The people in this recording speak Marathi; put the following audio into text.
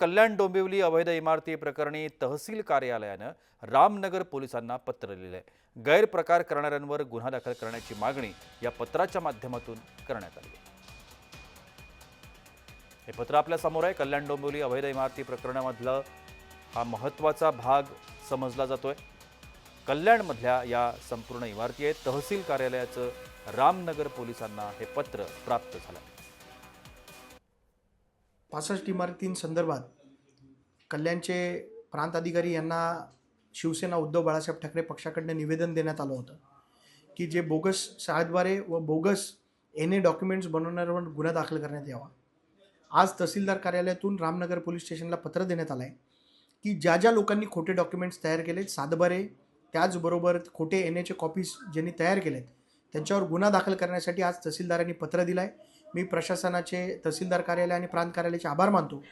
कल्याण डोंबिवली अवैध इमारती प्रकरणी तहसील कार्यालयानं रामनगर पोलिसांना पत्र लिहिलं आहे गैरप्रकार करणाऱ्यांवर गुन्हा दाखल करण्याची मागणी या पत्राच्या माध्यमातून करण्यात आली हे पत्र आपल्यासमोर आहे. कल्याण डोंबिवली अवैध इमारती प्रकरणामधलं हा महत्त्वाचा भाग समजला जातोय. कल्याणमधल्या या संपूर्ण इमारती आहेत. तहसील कार्यालयाचं रामनगर पोलिसांना हे पत्र प्राप्त झालं पासष्ट इमारतींसंदर्भात कल्याणचे प्रांत अधिकारी यांना शिवसेना उद्धव बाळासाहेब ठाकरे पक्षाकडनं निवेदन देण्यात आलं होतं की जे बोगस शाळेद्वारे व बोगस एन ए डॉक्युमेंट्स बनवणाऱ्यावर गुन्हा दाखल करण्यात यावा. आज तहसीलदार कार्यालयातून रामनगर पोलीस स्टेशनला पत्र देण्यात आलं आहे की ज्या ज्या लोकांनी खोटे डॉक्युमेंट्स तयार केलेत सातबारे त्याचबरोबर खोटे एन एचे कॉपीज ज्यांनी तयार केलेत त्यांच्यावर गुन्हा दाखल करण्यासाठी आज तहसीलदारांनी पत्र दिलं आहे मी प्रशासनाचे तहसीलदार कार्यालय आणि प्रांत कार्यालयाचे आभार मानतो.